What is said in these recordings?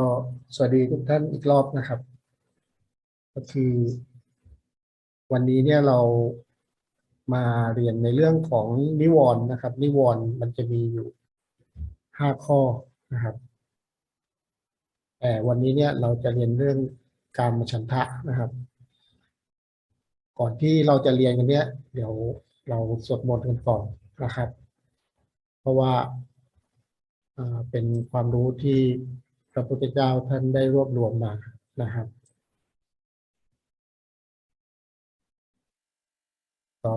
ก็สวัสดีทุกท่านอีกรอบนะครับ ก็คือ วันนี้เนี่ยเรามาเรียนในเรื่องของนิวรณ์นะครับ นิวรณ์มันจะมีอยู่ห้าข้อนะครับแต่วันนี้เนี่ยเราจะเรียนเรื่องการมฉันทะนะครับ ก่อนที่เราจะเรียนกันเนี่ยเดี๋ยวเราสวดมนต์กันก่อนนะครับ เพราะว่าเป็นความรู้ที่ ระพุทธเจ้าท่านได้รวบรวมมานะครับก็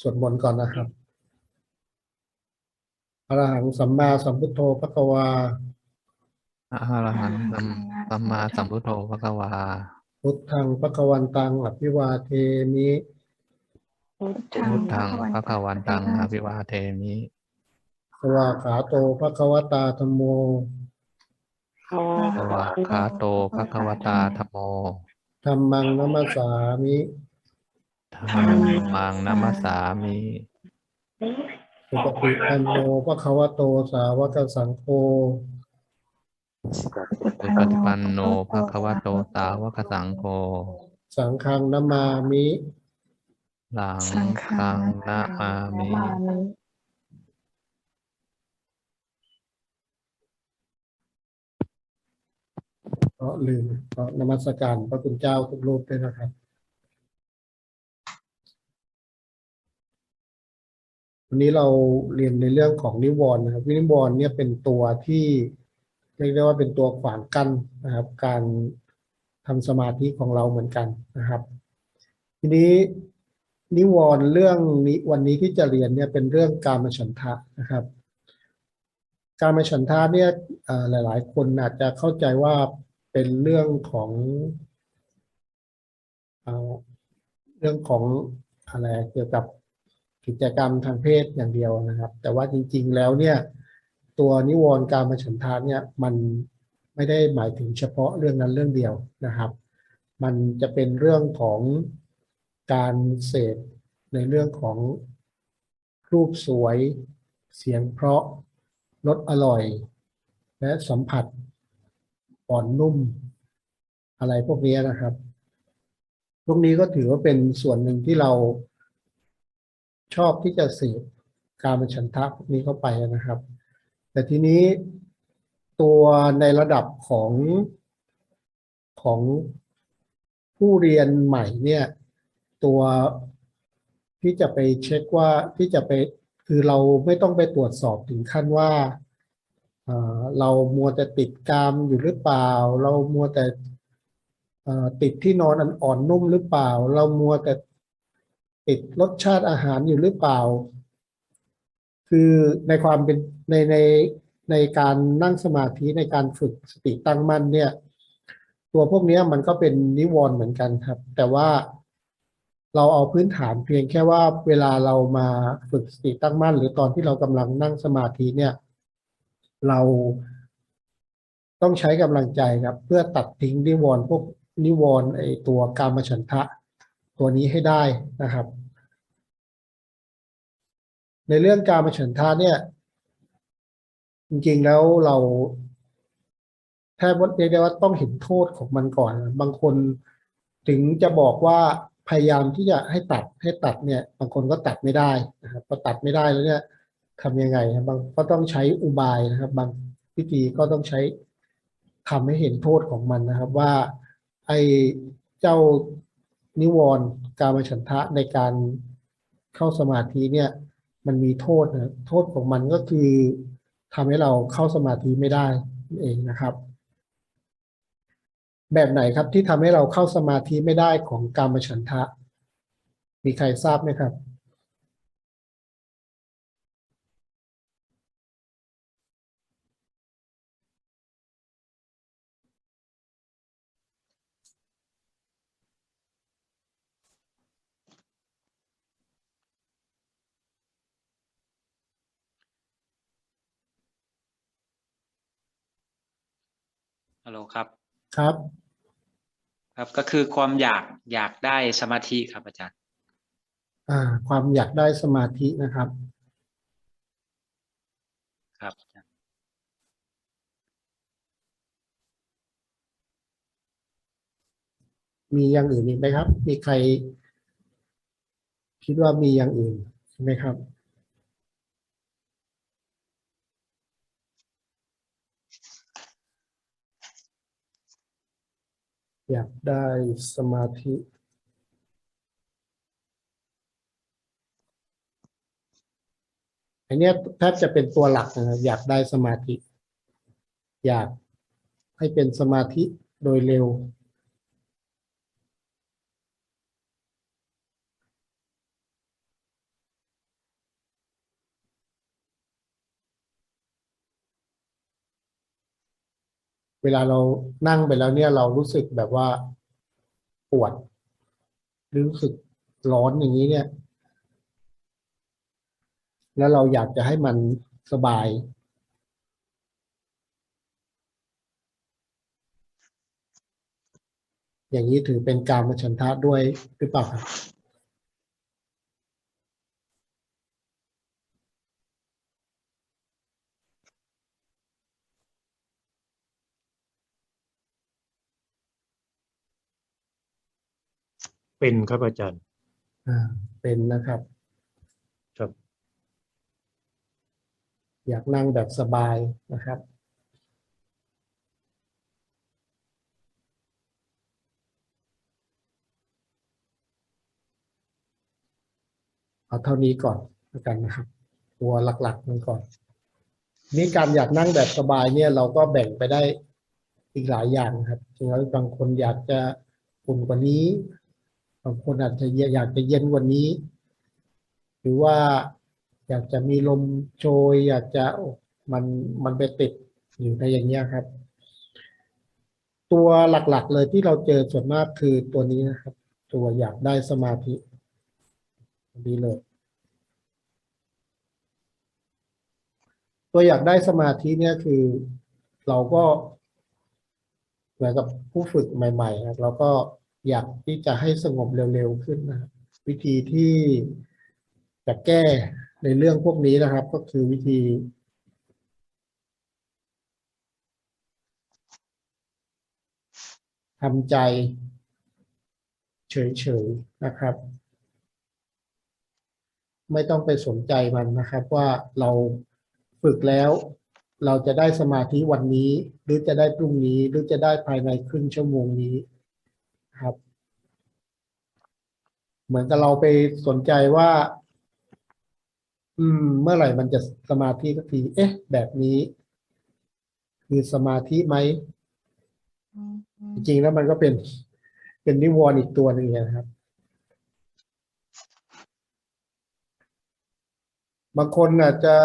สวดมนต์ก่อนนะครับอรหังสัมมาสัมพุทโธพระกวาอะระหังสัมสัมมาสัมพุทโธพระกวา พุทธังพระกวันตังอภิวาเทมิพุทพุทธังพระกวันตังอภิวาเทมิสวาขาโตพระกวตาธรรมโม สวากขาโตพระกวตาธรรมโมธรรมังนัมสสามิธรรมังนัมสสามิสุปฏิปันโนพระควโตสาวกสังโฆสุปฏิปันโนพระกวโตสาวกสังโฆสังฆังนามามิ หลังฆังนะอามิ ก็ลืมก็นมัสการพระคุณเจ้าทุกรูปด้วยนะครับ วันนี้เราเรียนในเรื่องของนิวรณ์นะครับนิวรณ์เนี่ยเป็นตัวที่เรียกได้ว่าเป็นตัวขวางกั้นนะครับ การทำสมาธิของเราเหมือนกันนะครับ ทีนี้นิวรณ์เรื่องนี้วันนี้ที่จะเรียนเนี่ยเป็นเรื่องการมฉันทะนะครับการมฉันทะเนี่ยหลาย ๆ คนอาจจะเข้าใจว่า เป็นเรื่องของเอเรื่องของอะไรเกี่ยวกับกิจกรรมทางเพศอย่างเดียวนะครับ แต่ว่าจริง ๆ แล้วเนี่ยตัวนิวรณ์การมฉันทะเนี่ยมันไม่ได้หมายถึงเฉพาะเรื่องนั้นเรื่องเดียวนะครับ มันจะเป็นเรื่องของการเสพในเรื่องของรูปสวย เสียงเพราะรสอร่อย และสัมผัส อ่อนนุ่ม อะไรพวกนี้นะครับ พวกนี้ก็ถือว่าเป็นส่วนหนึ่งที่เราชอบที่จะเสพการมฉันทะพวกนี้เข้าไปนะครับ แต่ทีนี้ตัวในระดับของของผู้เรียนใหม่เนี่ย ตัวที่จะไปเช็คว่าที่จะไปคือเราไม่ต้องไปตรวจสอบถึงขั้นว่า เรามัวแต่ติดกามอยู่หรือเปล่า เรามัวแต่ติดที่นอนอ่อนนุ่มหรือเปล่า เรามัวแต่ติดรสชาติอาหารอยู่หรือเปล่า คือในความเป็นในในในการนั่งสมาธิในการฝึกสติตั้งมั่นเนี่ย ตัวพวกนี้มันก็เป็นนิวรณ์เหมือนกันครับ แต่ว่าเราเอาพื้นฐานเพียงแค่ว่าเวลาเรามาฝึกสติตั้งมั่น หรือตอนที่เรากำลังนั่งสมาธิเนี่ย เราต้องใช้กำลังใจครับ เพื่อตัดทิ้งนิวรณ์พวกนิวรณ์ไอตัวการมฉันทะ ตัวนี้ให้ได้นะครับ ในเรื่องการมฉันทะเนี่ยจริงๆแล้วเราแทบเรียกได้ว่าต้องเห็นโทษของมันก่อน บางคนถึงจะบอกว่าพยายามที่จะให้ตัดให้ตัดเนี่ย บางคนก็ตัดไม่ได้นะครับพอตัดไม่ได้แล้วเนี่ย ทำยังไงครับบางก็ต้องใช้อุบายนะครับ บางวิธีก็ต้องใช้ทำให้เห็นโทษของมันนะครับ ว่าไอ้เจ้านิวรณ์กามฉันทะในการเข้าสมาธิเนี่ย มันมีโทษนะโทษของมันก็คือทำให้เราเข้าสมาธิไม่ได้นั่เองนะครับ แบบไหนครับที่ทำให้เราเข้าสมาธิไม่ได้ของกามฉันทะ มีใครทราบไหมครับ ครับ ครับ ครับก็คือความอยากอยากได้สมาธิครับอาจารย์ อ่า ความอยากได้สมาธินะครับ ครับ มีอย่างอื่นอีกไหมครับ มีใคร คิดว่ามีอย่างอื่นใช่ไหมครับ อยากได้สมาธิ อันนี้แทบจะเป็นตัวหลักนะครับอยากได้สมาธิ อยากให้เป็นสมาธิโดยเร็ว เวลาเรานั่งไปแล้วเนี่ยเรารู้สึกแบบว่าปวด หรือรู้สึกร้อนอย่างนี้เนี่ย แล้วเราอยากจะให้มันสบาย อย่างนี้ถือเป็นการมาฉันทะด้วยหรือเปล่าครับ เป็นครับอาจารย์ อ่า เป็นนะครับ ครับ อยากนั่งแบบสบายนะครับ เอาเท่านี้ก่อนแล้วกันนะครับ ตัวหลักๆมันก่อน นี่การอยากนั่งแบบสบายเนี่ย เราก็แบ่งไปได้อีกหลายอย่างครับจริงๆแล้วบางคนอยากจะอุ่นกว่านี้ บางคนอาจจะอยากจะเย็นว่านี้ หรือว่าอยากจะมีลมโชย อยากจะมันมันไปติดอยู่ในอย่างเงี้ยครับ ตัวหลักๆเลยที่เราเจอส่วนมากคือตัวนี้นะครับ ตัวอยากได้สมาธิดีเลย ตัวอยากได้สมาธิเนี่ยคือเราก็เหมือนกับผู้ฝึกใหม่ๆครับเราก็ อยากที่จะให้สงบเร็วๆขึ้นนะครับวิธีที่จะแก้ในเรื่องพวกนี้นะครับ ก็คือวิธีทำใจเฉยๆนะครับ ไม่ต้องไปสนใจมันนะครับ ว่าเราฝึกแล้ว เราจะได้สมาธิวันนี้ หรือจะได้พรุ่งนี้ หรือจะได้ภายในครึ่งชั่วโมงนี้ ครับ เหมือนกับเราไปสนใจว่า อืม เมื่อไหร่มันจะสมาธิสักที เอ๊ะ แบบนี้ คือสมาธิไหม จริงๆแล้วมันก็เป็น เป็นนิวรณ์อีกตัวหนึ่งนะครับบางคนอาจจะ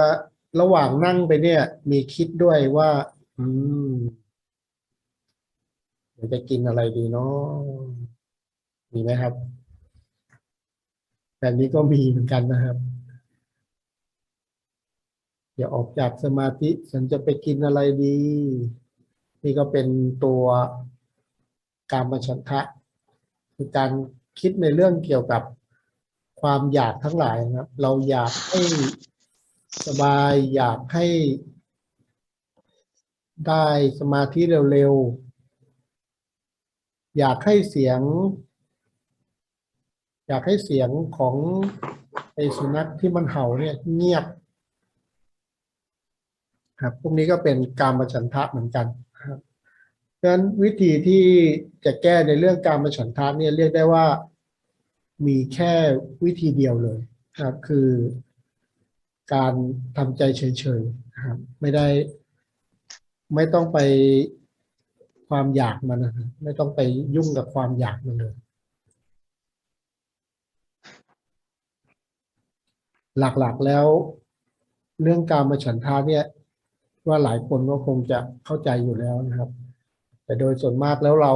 ระหว่างนั่งไปเนี่ย มีคิดด้วยว่า อืม เดี๋ยวจะกินอะไรดีเนาะมีไหมครับ แบบนี้ก็มีเหมือนกันนะครับอย่าออกจากสมาธิฉันจะไปกินอะไรดี นี่ก็เป็นตัวการมฉันทะคือการคิดในเรื่องเกี่ยวกับความอยากทั้งหลายนะครับ เราอยากให้สบายอยากให้ได้สมาธิเร็วๆ อยากให้เสียง อยากให้เสียงของไอสุนัขที่มันเห่าเนี่ยเงียบครับพวกนี้ก็เป็นการมฉันทะเหมือนกันครับเพราะฉะนั้นวิธีที่จะแก้ในเรื่องการมฉันทะเนี่ยเรียกได้ว่ามีแค่วิธีเดียวเลยครับ คือ การทำใจเฉยๆครับไม่ได้ไม่ต้องไป ความอยากมันนะไม่ต้องไปยุ่งกับความอยากมันเลย หลักๆแล้วเรื่องการมาฉันทาเนี่ย ว่าหลายคนก็คงจะเข้าใจอยู่แล้วนะครับ แต่โดยส่วนมากแล้วเรา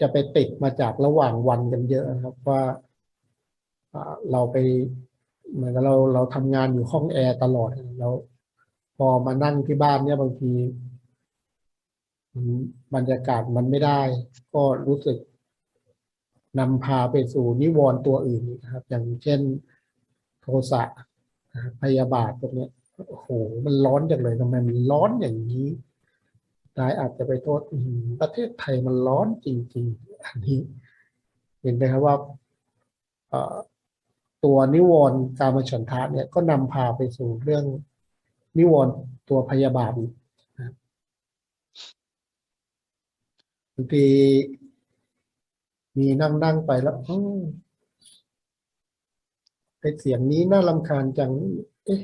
จะไปติดมาจากระหว่างวันกันเยอะนะครับว่าเราไปเหมือนกับเราเราทำงานอยู่ห้องแอร์ตลอดแล้วพอมานั่งที่บ้านเนี่ยบางที บรรยากาศมันไม่ได้ ก็รู้สึกนำพาไปสู่นิวรณ์ตัวอื่นนะครับ อย่างเช่นโทสะพยาบาทพวกนี้โอ้โห มันร้อนจังเลยทำไมมันร้อนอย่างนี้นายอาจจะไปโทษอืมประเทศไทยมันร้อนจริง ๆ อันนี้ เห็นไหมครับว่าตัวนิวรณ์การมฉันทะเนี่ยก็นำพาไปสู่เรื่องนิวรณ์ตัวพยาบาทอีกนะครับ บางทีมีนั่งนั่งไปแล้วไอเสียงนี้น่ารำคาญจัง เอ๊ะ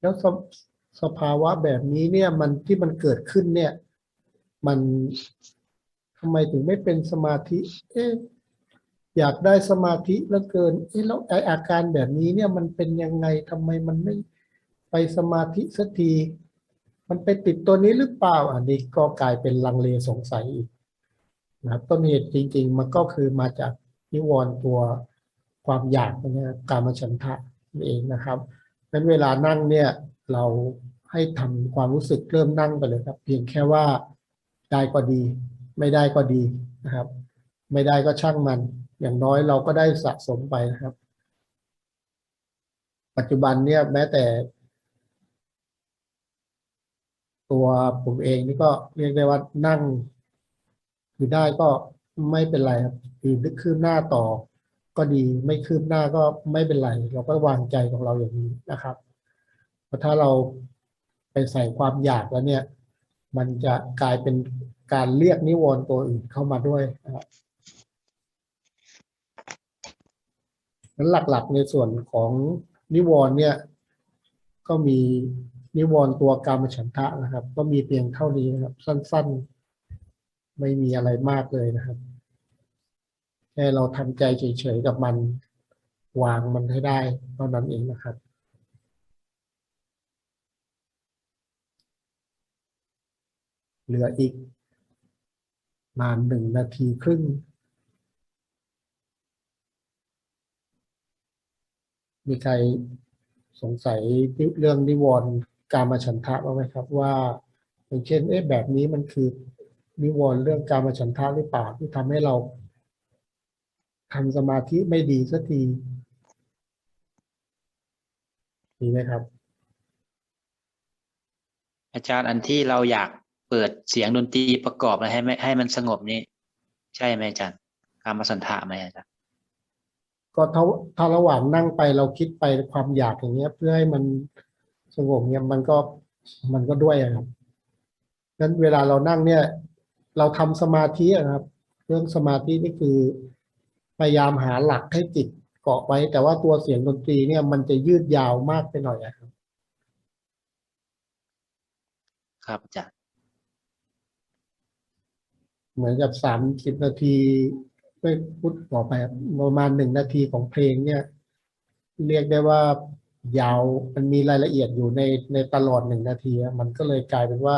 แล้วสภสภาวะแบบนี้เนี่ย มันที่มันเกิดขึ้นเนี่ย มันทำไมถึงไม่เป็นสมาธิ เอ๊ะอยากได้สมาธิเหลือเกิน เอ๊ะแล้วไออาการแบบนี้เนี่ยมันเป็นยังไงทำไมมันไม่ไปสมาธิสักที มันไปติดตัวนี้หรือเปล่า อันนี้ก็กลายเป็นลังเลสงสัยอีก นะต้นเหตุจริง ๆ มันก็คือมาจากนิวรณ์ตัวความอยากนะครับการมฉันทะนี่เองนะครับนั้นเวลานั่งเนี่ยเราให้ทำความรู้สึกเริ่มนั่งไปเลยครับ เพียงแค่ว่าได้ก็ดี ไม่ได้ก็ดีนะครับ ไม่ได้ก็ช่างมัน อย่างน้อยเราก็ได้สะสมไปนะครับ ปัจจุบันเนี่ยแม้แต่ ตัวผมเองนี่ก็เรียกได้ว่านั่ง คือได้ก็ไม่เป็นไรครับคือคืบหน้าต่อ ก็ดี ไม่คืบหน้าก็ไม่เป็นไร เราก็วางใจของเราอย่างนี้นะครับเพราะถ้าเราไปใส่ความอยากแล้วเนี่ย มันจะกลายเป็นการเรียกนิวรณ์ตัวอื่นเข้ามาด้วยนะครับนั้นหลักๆในส่วนของนิวรณ์เนี่ย ก็มีนิวรณ์ตัวกามฉันทะนะครับ ก็มีเพียงเท่านี้นะครับ สั้น ๆ ไม่มีอะไรมากเลยนะครับ แค่เราทำใจเฉยๆกับมัน วางมันให้ได้เท่านั้นเองนะครับเหลืออีกมาหนึ่งนาทีครึ่ง มีใครสงสัยเรื่องนิวรณ์การมาฉันทะบ้างไหมครับ ว่า อย่างเช่นเอ๊ะแบบนี้มันคือ นิวรณ์เรื่องการมาฉันทะหรือเปล่าที่ทำให้เราทำสมาธิไม่ดีสักทีมีไหมครับ อาจารย์อันที่เราอยากเปิดเสียงดนตรีประกอบแล้วให้ไม่ให้มันสงบนี่ใช่ไหมอาจารย์การมาสันทะไหมอาจารย์ก็ถ้าถ้าระหว่างนั่งไปเราคิดไปความอยากอย่างเงี้ย เพื่อให้มันสงบเนี่ยมันก็มันก็ด้วยอะครับงั้นเวลาเรานั่งเนี่ย เราทำสมาธิอะครับ เรื่องสมาธินี่คือพยายามหาหลักให้จิตเกาะไว้ แต่ว่าตัวเสียงดนตรีเนี่ยมันจะยืดยาวมากไปหน่อยอะครับ ครับอาจารย์เหมือนกับสามสิบนาทีไม่พูดต่อไปครับประมาณหนึ่งนาทีของเพลงเนี่ย เรียกได้ว่ายาวมันมีรายละเอียดอยู่ในในตลอดหนึ่งนาทีอะมันก็เลยกลายเป็นว่า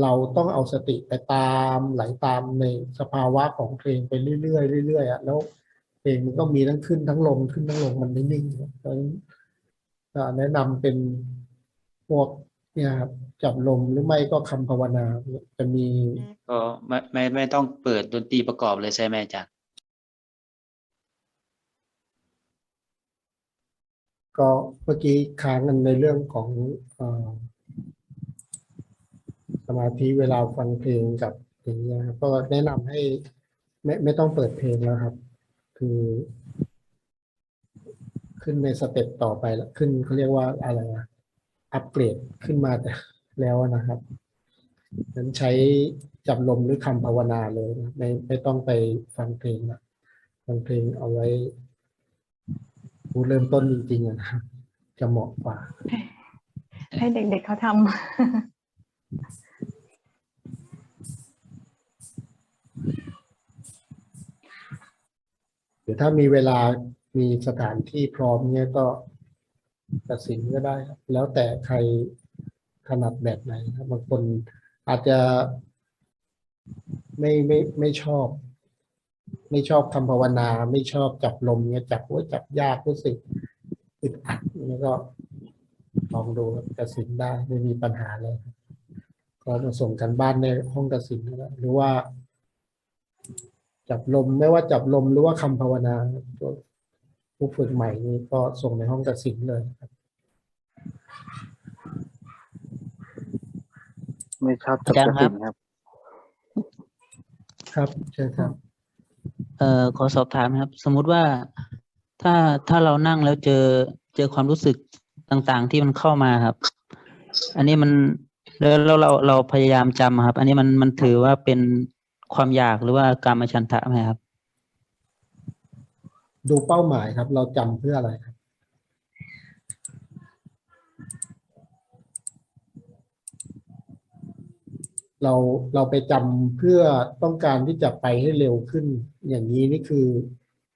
เราต้องเอาสติไปตามไหลตามในสภาวะของเพลงไปเรื่อยๆเรื่อยๆอะแล้วเพลงมันก็มีทั้งขึ้นทั้งลงขึ้นทั้งลงมันไม่นิ่งครับเพราะฉะนั้นอ่าแนะนำเป็นพวกเนี่ยครับจับลมหรือไม่ก็คำภาวนาจะมีก็ไม่ไม่ไม่ต้องเปิดดนตรีประกอบเลยใช่ไหมอาจารย์ก็เมื่อกี้ค้างกันในเรื่องของเออ สมาธิเวลาฟังเพลงกับอย่างเงี้ยครับก็แนะนำให้ไม่ไม่ต้องเปิดเพลงแล้วครับ คือ ขึ้นในสเต็ปต่อไปแล้วขึ้นเขาเรียกว่าอะไรนะอัปเกรดขึ้นมาแต่แล้วนะครับนั้นใช้จับลมหรือคำภาวนาเลยนะไม่ไม่ต้องไปฟังเพลงนะฟังเพลงเอาไว้ผู้เริ่มต้นจริงๆอะนะครับจะเหมาะกว่า ให้เด็กๆเขาทำ หรือถ้ามีเวลามีสถานที่พร้อมเนี่ยก็ตัดสินก็ได้ครับแล้วแต่ใครถนัดแบบไหนครับบางคนอาจจะไม่ไม่ไม่ชอบ ไม่ชอบคำภาวนา ไม่ชอบจับลมเนี่ยจับว่าจับยากรู้สึกอึดอัดนี่ก็ลองดูครับตัดสินได้ไม่มีปัญหาเลยก็มาส่งกันบ้านในห้องตัดสินนะครับหรือว่า จับลมไม่ว่าจับลมหรือว่าคำภาวนาตัวผู้ฝึกใหม่นี่ก็ส่งในห้องตัดสินเลยครับ ไม่ชอบจับอาจารย์กระครัสิบนครับ ครับเชิญครับ เอ่อขอสอบถามนะครับ สมมุติว่าถ้าถ้าเรานั่งแล้วเจอเจอความรู้สึกต่างๆที่มันเข้ามาครับ อันนี้มันแล้วเราเราเราพยายามจำอะครับ อันนี้มันมันถือว่าเป็น ความอยากหรือว่าการมาชันทะไหมครับ ดูเป้าหมายครับ เราจำเพื่ออะไรครับ เราเราไปจำเพื่อต้องการที่จะไปให้เร็วขึ้น อย่างนี้นี่คือ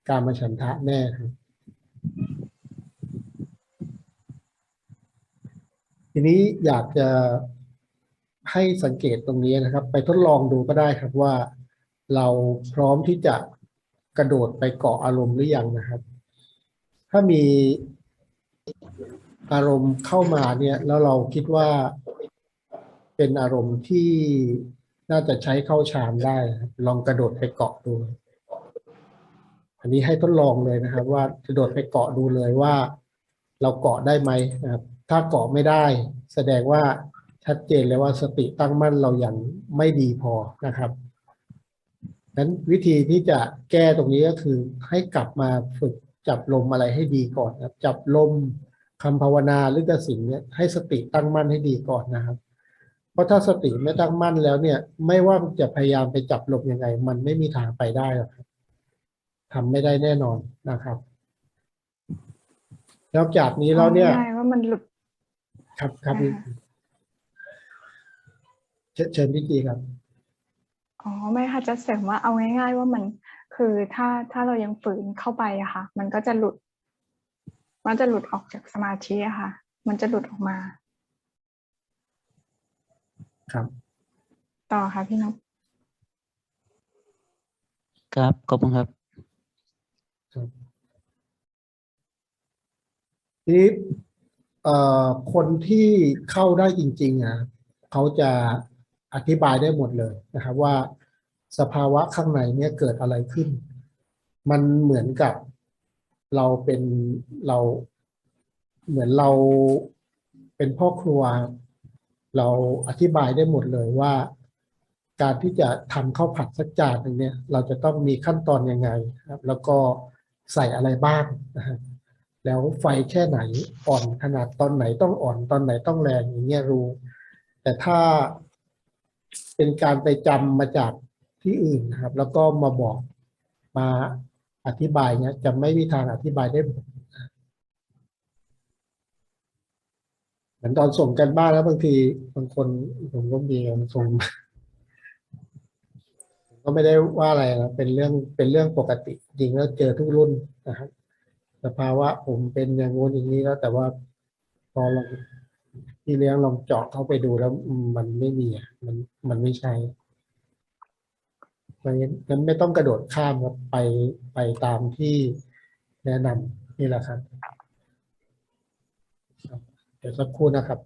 การมาฉันทะแน่ครับทีนี้อยากจะ ให้สังเกตตรงนี้นะครับ ไปทดลองดูก็ได้ครับว่า เราพร้อมที่จะกระโดดไปเกาะอารมณ์หรือยังนะครับ ถ้ามีอารมณ์เข้ามาเนี่ยแล้วเราคิดว่าเป็นอารมณ์ที่น่าจะใช้เข้าฌานได้ ลองกระโดดไปเกาะดู อันนี้ให้ทดลองเลยนะครับ ว่ากระโดดไปเกาะดูเลยว่า เราเกาะได้ไหมนะครับ ถ้าเกาะไม่ได้ แสดงว่า ชัดเจนเลยว่าสติตั้งมั่นเรายังไม่ดีพอนะครับนั้นวิธีที่จะแก้ตรงนี้ก็คือให้กลับมาฝึกจับลมอะไรให้ดีก่อนนะครับจับลมคำภาวนาหรือกสิงเนี่ยให้สติตั้งมั่นให้ดีก่อนนะครับ เพราะถ้าสติไม่ตั้งมั่นแล้วเนี่ย ไม่ว่าจะพยายามไปจับลมยังไง มันไม่มีทางไปได้หรอกครับทำไม่ได้แน่นอนนะครับนอกจากนี้แล้วเนี่ยอาง่ายๆว่ามันหลุดครับครับอ่า เชิญเชิญพี่กีครับอ๋อไม่ค่ะจะเสริมว่าเอาง่าย ๆ ว่ามันคือถ้าถ้าเรายังฝืนเข้าไปอะค่ะ มันก็จะหลุด มันจะหลุดออกจากสมาธิอะค่ะ มันจะหลุดออกมา ครับ ต่อค่ะพี่นพครับขอบคุณครับทีนี้เอ่อคนที่เข้าได้จริงๆอะเขาจะ อธิบายได้หมดเลยนะครับว่าสภาวะข้างในเนี่ยเกิดอะไรขึ้น มันเหมือนกับเราเป็นเราเหมือนเราเป็นพ่อครัว เราอธิบายได้หมดเลยว่า การที่จะทำข้าวผัดสักจานหนึ่งเนี่ย เราจะต้องมีขั้นตอนยังไงครับ แล้วก็ใส่อะไรบ้างนะครับแล้วไฟแค่ไหนอ่อนขนาดตอนไหนต้องอ่อนตอนไหนต้องแรงอย่างเงี้ยรู้ แต่ถ้า เป็นการไปจำมาจากที่อื่นนะครับ แล้วก็มาบอกมาอธิบายเนี้ยจะไม่มีทางอธิบายได้หมดเหมือนตอนส่งกันบ้านแล้วบางทีบางคนผมก็มีส่งก็ไม่ได้ว่าอะไรนะเป็นเรื่องเป็นเรื่องปกติ จริงแล้วเจอทุกรุ่นนะครับสภาวะผมเป็นอย่างงู้นอย่างนี้แล้วแต่ว่าพอลอง ที่เลี้ยงลองเจาะเข้าไปดูแล้วมันไม่มีอะมันมันไม่ใช่เพราะงั้นไม่ต้องกระโดดข้ามครับไปไปตามที่แนะนำนี่แหละครับ เดี๋ยวสักครู่นะครับ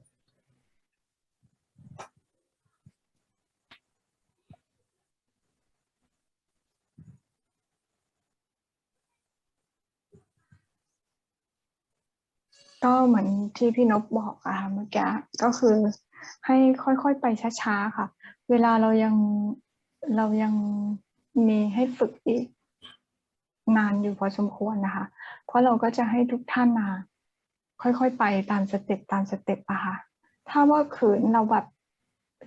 ก็เหมือนที่พี่นพบอกอะค่ะเมื่อกี้ก็คือให้ค่อยๆไปช้าๆค่ะ เวลาเรายังเรายังมีให้ฝึกอีกนานอยู่พอสมควรนะคะ เพราะเราก็จะให้ทุกท่านนะคะค่อยๆไปตามสเต็ปตามสเต็ปอะค่ะ ถ้าว่าขืนเราแบบ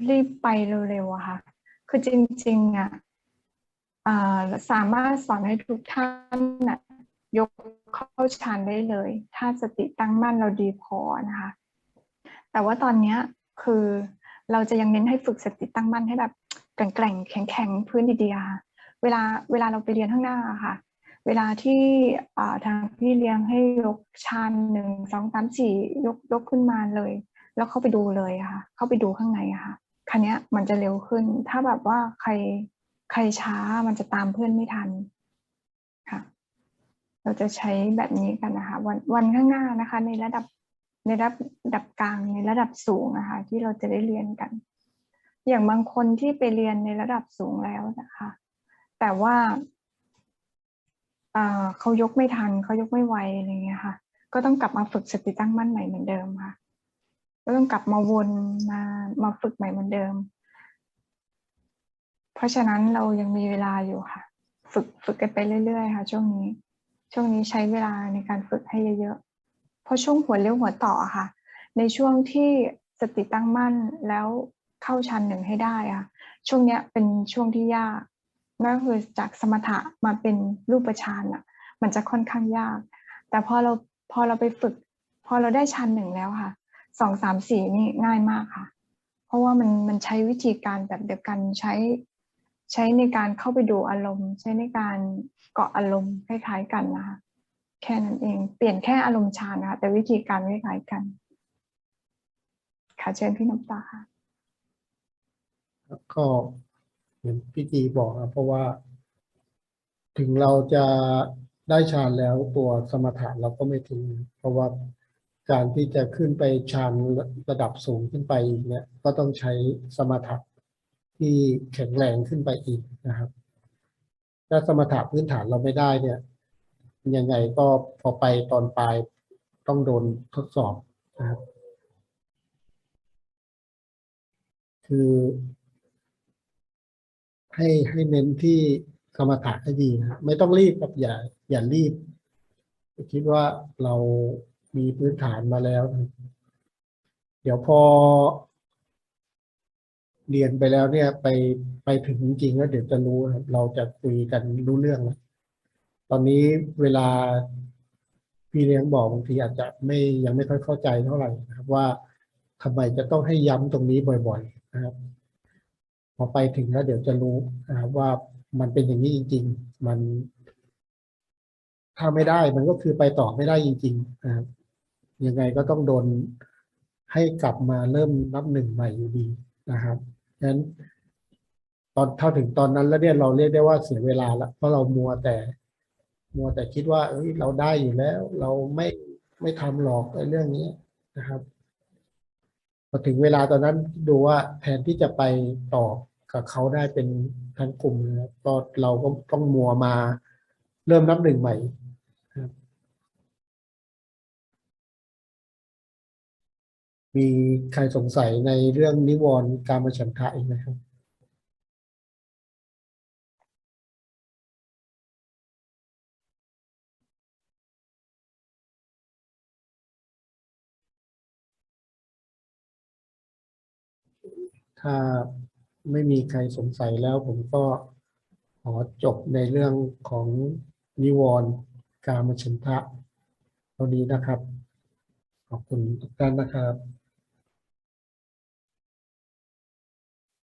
รีบไปเร็วๆอะค่ะ คือจริงๆอะอ่าสามารถสอนให้ทุกท่านน่ะ ยกเข้าฌานได้เลย ถ้าสติตั้งมั่นเราดีพอนะคะ แต่ว่าตอนนี้คือเราจะยังเน้นให้ฝึกสติตั้งมั่นให้แบบแกร่งๆแข็งพื้นดีๆเวลาเวลาเราไปเรียนข้างหน้าค่ะ เวลาที่ทางพี่เลี้ยงให้ยกฌานหนึ่งสองสามสี่ยกยกขึ้นมาเลย แล้วเข้าไปดูเลยค่ะ เข้าไปดูข้างในค่ะคันนี้มันจะเร็วขึ้น ถ้าแบบว่าใครใครช้ามันจะตามเพื่อนไม่ทัน เราจะใช้แบบนี้กันนะคะวันวันข้างหน้านะคะ ในระดับในระดับกลางในระดับสูงนะคะ ที่เราจะได้เรียนกัน อย่างบางคนที่ไปเรียนในระดับสูงแล้วนะคะ แต่ว่าอ่าเขายกไม่ทันเขายกไม่ไวอะไรเงี้ยค่ะ ก็ต้องกลับมาฝึกสติตั้งมั่นใหม่เหมือนเดิมค่ะ ก็ต้องกลับมาวนมามาฝึกใหม่เหมือนเดิม เพราะฉะนั้นเรายังมีเวลาอยู่ค่ะ ฝึกฝึกกันไปเรื่อย ๆ ค่ะ ช่วงนี้ ช่วงนี้ใช้เวลาในการฝึกให้เยอะๆ เพราะช่วงหัวเลี้ยวหัวต่อค่ะ ในช่วงที่สติตั้งมั่นแล้วเข้าชั้นหนึ่งให้ได้อะช่วงเนี้ยเป็นช่วงที่ยากนั่นคือจากสมถะมาเป็นรูปฌานอะมันจะค่อนข้างยาก แต่พอเราพอเราไปฝึก พอเราได้ชั้นหนึ่งแล้วค่ะสองสามสี่นี่ง่ายมากค่ะ เพราะว่ามันมันใช้วิธีการแบบเดียวกันใช้ ใช้ในการเข้าไปดูอารมณ์ ใช้ในการเกาะอารมณ์คล้ายๆกันนะคะแค่นั้นเองเปลี่ยนแค่อารมณ์ฌานนะคะแต่วิธีการคล้ายๆกันค่ะเชิญพี่น้ำตาค่ะก็เหมือนพี่จีบอกนะเพราะว่า ถึงเราจะได้ฌานแล้วตัวสมถะเราก็ไม่ทิ้งเพราะว่าการที่จะขึ้นไปฌานระดับสูงขึ้นไปเนี่ยก็ต้องใช้สมถะ ที่แข็งแรงขึ้นไปอีกนะครับ ถ้าสมถะพื้นฐานเราไม่ได้เนี่ย ยังไงก็พอไปตอนปลายต้องโดนทดสอบนะครับ คือให้ให้เน้นที่สมถะให้ดีนะไม่ต้องรีบแบบอย่าอย่ารีบ คิดว่าเรามีพื้นฐานมาแล้ว เดี๋ยวพอ เรียนไปแล้วเนี่ยไปไปถึงจริงๆแล้วเดี๋ยวจะรู้เราจะคุยกันรู้เรื่องแล้วตอนนี้เวลาพี่เลี้ยงบอกบางทีอาจจะไม่ยังไม่ค่อยเข้าใจเท่าไหร่นะครับว่าทำไมจะต้องให้ย้ำตรงนี้บ่อย ๆ นะครับ พอไปถึงแล้วเดี๋ยวจะรู้นะครับว่ามันเป็นอย่างนี้จริง ๆ มันถ้าไม่ได้มันก็คือไปต่อไม่ได้จริงๆนะครับยังไงก็ต้องโดนให้กลับมาเริ่มนับหนึ่งใหม่อยู่ดีนะครับ ฉะนั้นตอนเท่าถึงตอนนั้นแล้วเนี่ยเราเรียกได้ว่าเสียเวลาละเพราะเรามัวแต่ มัวแต่คิดว่าเอ้ยเราได้อยู่แล้ว เราไม่ไม่ทำหรอกไอ้เรื่องนี้นะครับพอถึงเวลาตอนนั้นดูว่าแทนที่จะไปต่อกับเขาได้เป็นทั้งกลุ่มนะครับก็เราก็ต้องมัวมาเริ่มนับหนึ่งใหม่ มีใครสงสัยในเรื่องนิวรณ์การมฉันทะอีกไหมครับ ถ้าไม่มีใครสงสัยแล้วผมก็ขอจบในเรื่องของนิวรณ์การมฉันทะเท่านี้นะครับ ขอบคุณทุกท่านนะครับ